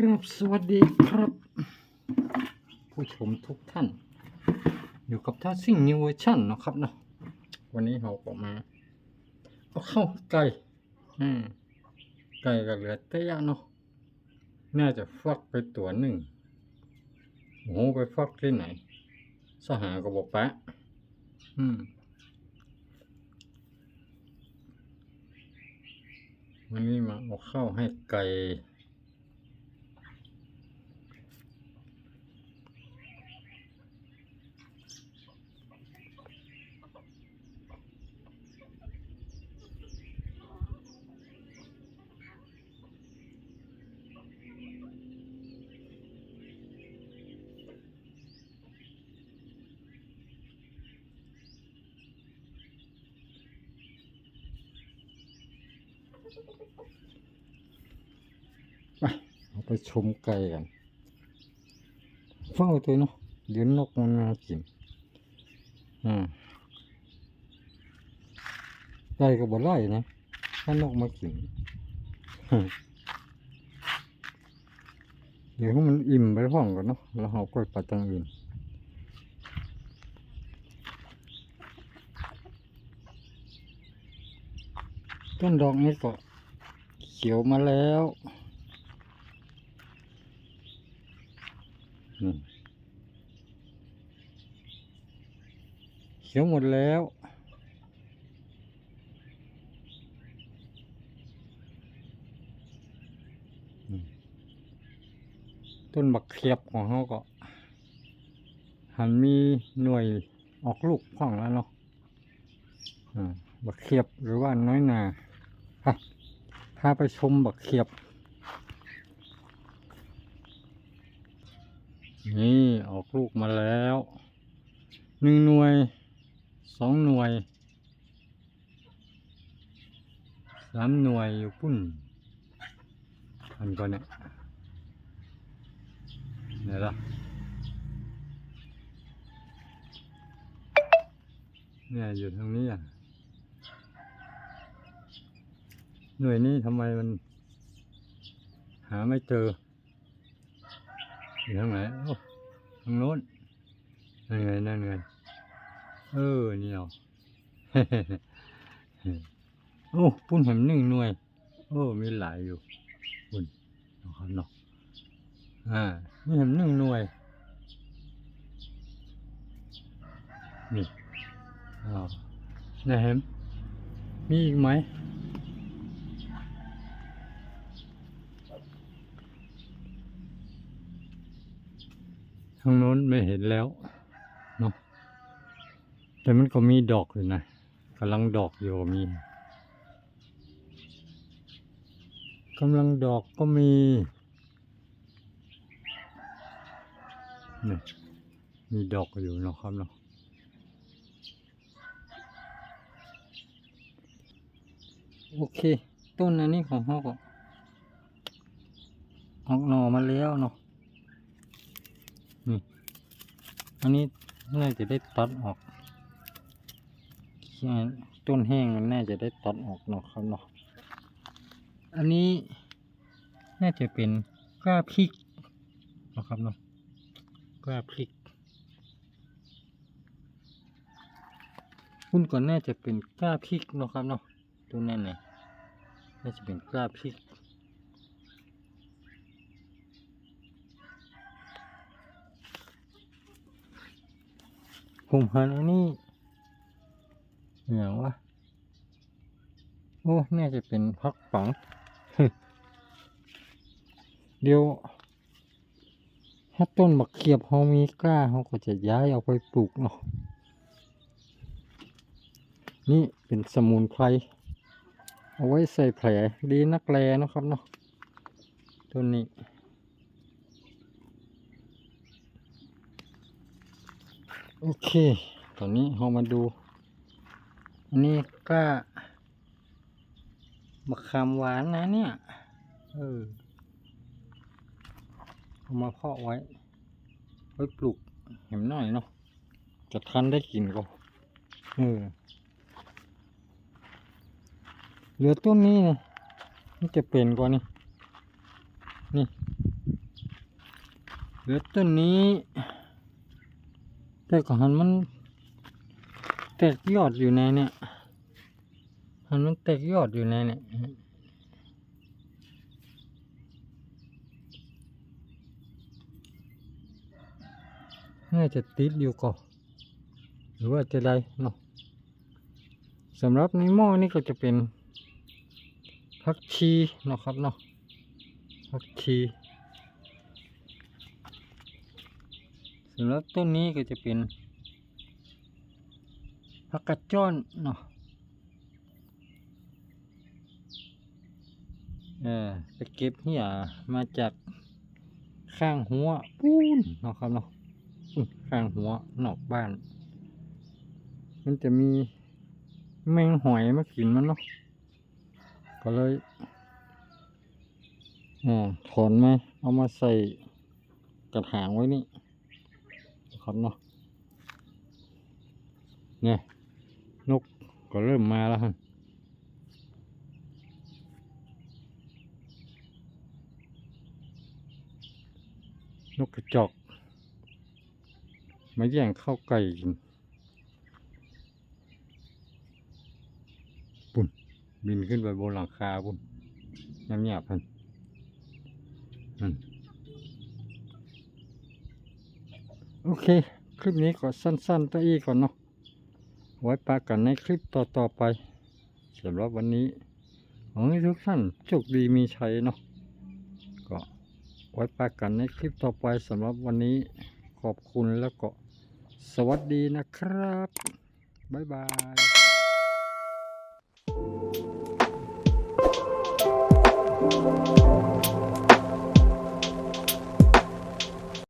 ครับสวัสดีครับ ผู้ชมทุกท่าน อยู่กับท่าซิ่งนิวเวอร์ชันนะครับเนาะวันนี้เราก็มาเอาเข้าไก่อืมไก่กับเหลือเตี้ยเนาะน่าจะฟักไปตัวหนึ่งโอ้โหไปฟักที่ไหน สหาก็บอกแปะอืมวันนี้มาเอาข้าวให้ไก่ ไปเอาไปชมไก่กันเฝ้าตัวเนาะเดี๋ยวนกมันมากินอ่าไก่ก็บ่ไล่นะถ้านกมากินเดี๋ยวให้มันอิ่มไปห้องก่อนเนาะแล้วเราก็ไปตังอื่นต้นดอกนี้ก็ ขียวมาแล้วนี่เขียวหมดแล้ว ต้นบักเขียบของเขาก็ หันมีหน่วยออกลูกพ่องแล้วเนาะอ่าบักเขียบหรือว่าน้อยนาพา พาไปชมบักเขียบ นี่ออกลูกมาแล้วหนึ่งหน่วยสองหน่วยสามหน่วยอยู่ปุ่นอันก่อนเนี่ยเนี่ยละเนี่ยอยู่ทางนี้อะ หน่วยนี้ทำไมมัน หาไม่เจออยู่ทางไหนโอ้ทางโน้นนั่นไงนั่นไงเออนี่เอาโอ้ปุ้นเห็นหนึ่งหน่วย โอ้มีหลายอยู่ปุ้นนะครับเนาะอ่ามีเห็นหนึ่งหน่วยนี่อ้าวไหนเห็นมีอีกไหมางโน้นไม่เห็นแล้วเนาะแต่มันก็มีดอกอยู่นะกำลังดอกอยู่มีกำลังดอกก็มีนี่มีดอกอยู่เนาะครับเนาะโอเค ต้นอันนี้ของเขาก็ออกหน่อมาแล้วเนาะ นี่อันนี้น่าจะได้ตัดออก ต้นแห้งมันน่าจะได้ตัดออกเนาะครับเนาะอันนี้น่าจะเป็นกล้าพริกนะครับเนาะกล้าพริกหุ้นก่อนน่าจะเป็นกล้าพริกนะครับเนาะตัวนั้นเนี่ยน่าจะเป็นกล้าพริก ผมหันอันนี้อย่างวะโอ้ น่าจะเป็นพักฝัง เดี๋ยว ถ้าต้นบักเขียบเขามีกล้าเขาก็จะย้ายเอาไปปลูกเนาะนี่เป็นสมุนไพร เอาไว้ใส่แผลดีนักแลนะครับเนาะต้นนี้ โอเค ตอนนี้เรามาดู อันนี้ก็มะขามหวานนะเนี่ย เออเอามาเพาะไว้ ไว้ปลูกเห็นหน่อยเนาะ จะทันได้กินก็เออเหลือต้นนี้นี่ยนี่จะเป็นกว่านี่ นี่ เหลือต้นนี้ แต่ก่อนมันแตกยอดอยู่ในเนี่ยมันมันแตกยอดอยู่ในเนี่ยน่าจะติดอยู่ก่อนหรือว่าจะได้เนาะสำหรับในหม้อนี่ก็จะเป็นผักชีเนาะครับเนาะผักชี สำหรับต้นนี้ก็จะเป็นผักกาดจ้อนเนาะเออไปเก็บเหี่ยมาจากข้างหัวปูนเนาะครับเนาะข้างหัวนอกบ้าน มันจะมีแมงหอยมากินมันเนาะก็เลยอ่าถอนมาเอามาใส่กระถางไว้นี่ ครับเนาะเนี่ยนกก็เริ่มมาแล้วฮะนกกระจอกมาแย่งข้าวไก่กินปุ่นบินขึ้นไปบนหลังคาปุ่นน้ำหยบพันนั่น โอเค คลิปนี้ก็สั้นๆตัวอีกก่อนเนาะ ไว้ปากันในคลิปต่อๆไปสำหรับวันนี้ขอให้ทุกท่านโชคดีมีชัยเนาะ ก็ไว้ปากันในคลิปต่อไปสำหรับวันนี้ขอบคุณแล้วก็สวัสดีนะครับ บ๊ายบาย